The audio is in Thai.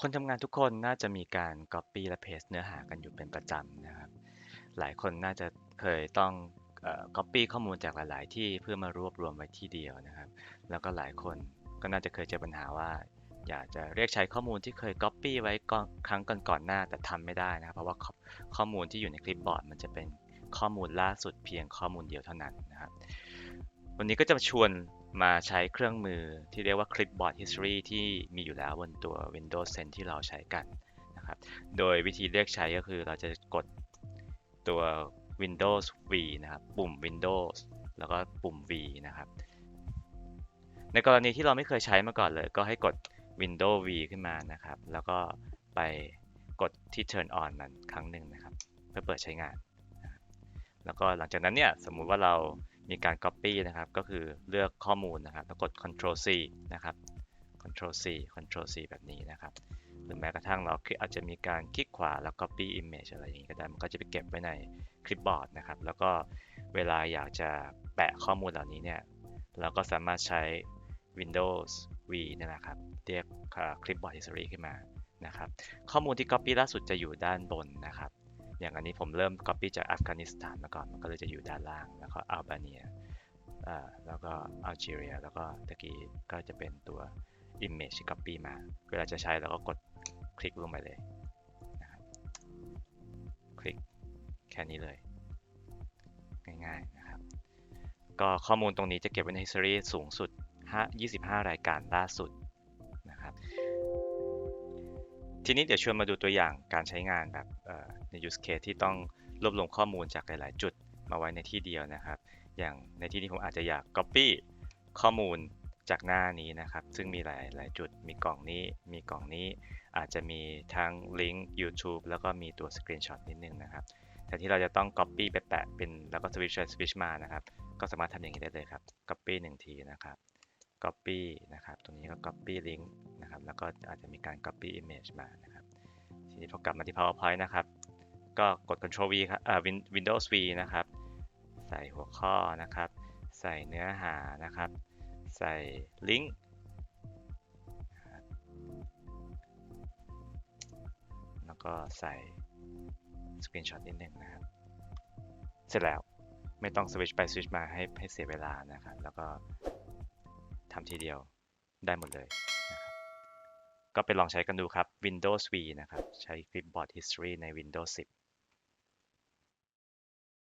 คนทำงานทุกคนน่าจะมีการ Copy และ Paste เนื้อหากันอยู่เป็นประจำนะครับ หลายคนน่าจะเคยต้องเอ่อ Copy ข้อมูลจากหลาย ๆ ที่เพื่อมารวบรวมไว้ที่เดียวนะครับ แล้วก็หลายคนก็น่าจะเคยเจอปัญหาว่า อยากจะเรียกใช้ข้อมูลที่เคย Copy ไว้ก่อนครั้งก่อนๆหน้าแต่ทำไม่ได้นะครับ เพราะว่าข้อมูลที่อยู่ในคลิปบอร์ด มันจะเป็นข้อมูลล่าสุดเพียงข้อมูลเดียวเท่านั้นนะครับ วันนี้ก็จะชวนมาใช้เครื่องมือที่เรียกว่า Clipboard History ที่มีอยู่แล้วบนตัว Windows 10 ที่เราใช้กันนะครับ โดยวิธีเรียกใช้ก็คือเราจะกดตัว Windows V นะครับ ปุ่ม Windows แล้วก็ปุ่ม V นะครับ ในกรณีที่เราไม่เคยใช้มาก่อนเลย ก็ให้กด Windows V ขึ้นมานะครับ แล้วก็ไปกดที่ Turn on มันครั้งหนึ่งนะครับ เพื่อเปิดใช้งาน แล้วก็หลังจากนั้นเนี่ย สมมุติว่าเรา มีการ Copy นะครับ ก็คือเลือกข้อมูลนะครับ แล้วกด Ctrl C นะครับ Ctrl C Ctrl C แบบนี้นะครับ หรือแม้กระทั่งเราอาจจะมีการคลิกขวาแล้ว Copy Image อะไรอย่างนี้ก็ได้ มันก็จะไปเก็บไว้ในคลิปบอร์ดนะครับ แล้วก็เวลาอยากจะแปะข้อมูลเหล่านี้เนี่ย เราก็สามารถใช้ Windows V นี่แหละครับ เรียก Clipboard History ขึ้นมานะครับ ข้อมูลที่ Copy ล่าสุดจะอยู่ด้านบนนะครับ อย่างอันนี้ผมเริ่ม Copy จากอัฟกานิสถานมาก่อนมันก็เลยจะอยู่ด้านล่าง แล้วก็อัลบาเนียแล้วก็อัลจีเรีย แล้วก็ตะกี้ก็จะเป็นตัว Image ที่ Copy มา เวลาจะใช้เราก็กดคลิกลงไปเลยคลิกแค่นี้เลย ง่ายๆนะครับ ก็ข้อมูลตรงนี้จะเก็บไว้ใน History สูงสุด25 รายการล่าสุดนะครับ ทีนี้เดี๋ยวชวนมาดูตัวอย่างการใช้งานแบบใน use case ที่ต้องรวบรวมข้อมูลจากหลาย ๆ จุดมาไว้ในที่เดียวนะครับ อย่างในที่นี้ผมอาจจะอยาก copy ข้อมูลจากหน้านี้นะครับ ซึ่งมีหลายหลายจุดมีกล่องนี้ มีกล่องนี้ อาจจะมีทั้งลิงก์ YouTube แล้วก็มีตัว Screenshot นิดนึงนะครับแต่ที่เราจะต้อง copy ไปแปะเป็นแล้วก็ switch ไป switch มานะครับ ก็สามารถทำอย่างนี้ได้เลยครับ copy หนึ่งทีนะครับ copy นะครับ ตรงนี้ก็ copy link แล้วก็อาจจะมีการ copy image มานะครับ ทีนี้พอกลับมาที่ PowerPoint นะครับ ก็กด control V ครับอ่า Windows V นะครับ ใส่หัวข้อนะครับ ใส่เนื้อหานะครับ ใส่ลิงก์แล้วก็ใส่ Screenshot นิดหนึ่งนะครับ เสร็จแล้วไม่ต้อง switch ไป switch มาให้ให้เสียเวลานะครับ แล้วก็ทำทีเดียวได้หมดเลยนะ ก็ไปลองใช้กันดูครับ Windows V นะครับ ใช้ Clipboard History ใน Windows 10